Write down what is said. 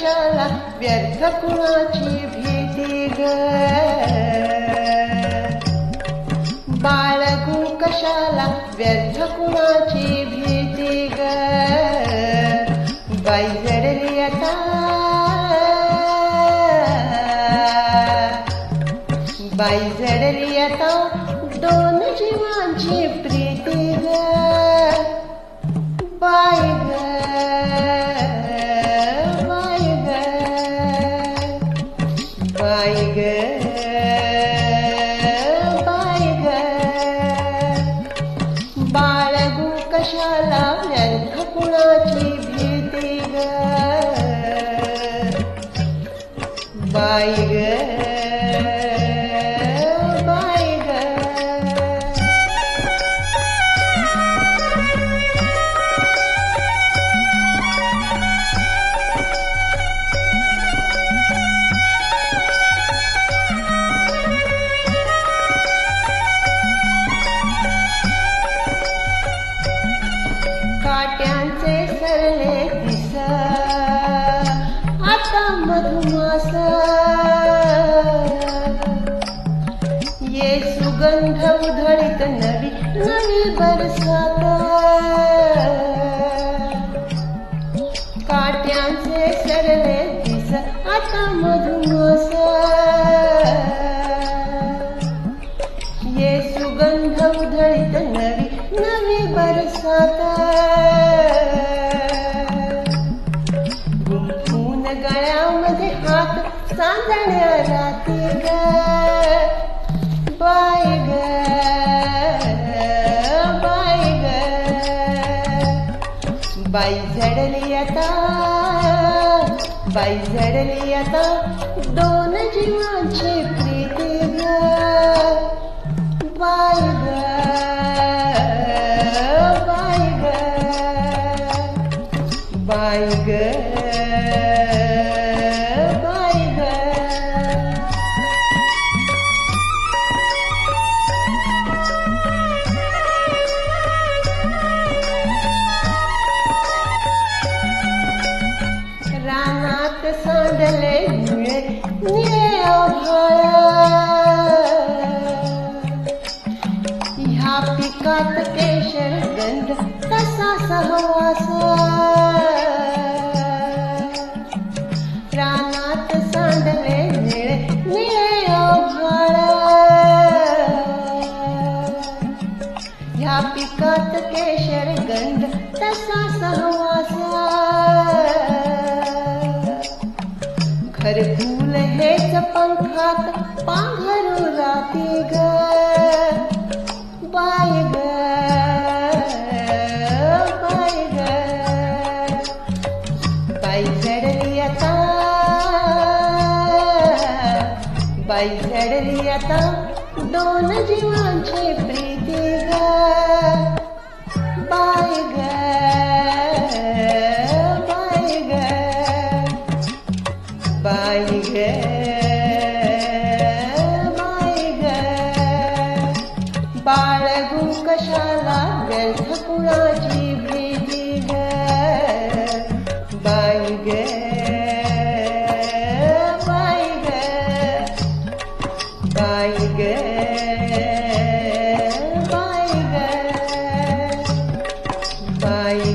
कशाला व्यर्थ कुणाची भीती ग? बाळगू कशाला व्यर्थ कुणाची भीती ग? बाई जडली आता बाई आता दोन जीवांची प्रीती ग. बाय ग. बाळगू कशाला व्यर्थ कुणाची भीती ग बाय ग काट्यांचे सरले दिस आता मधुमास ये सुगंध उधळीत नवी नवी बरसात. हात सांगण्या राती ग. बाय ग. बाय ग. बाई झडली आता. बाई झडली आता. दोन जीवांची प्रीती ग. बाय ग. बाय ग. बाय ग. ह्या पिकात केशर गंध कसा सहवास रानात सांडले निळे निळे आभाळ ह्या पिकात केशर गंध तसा खरफूल हेच पंखात पांघरू राती ग बाय ग बाय ग बाई झडली आता बाई चढली आता दोन जीवांचे प्रीती ग बाई ग बाई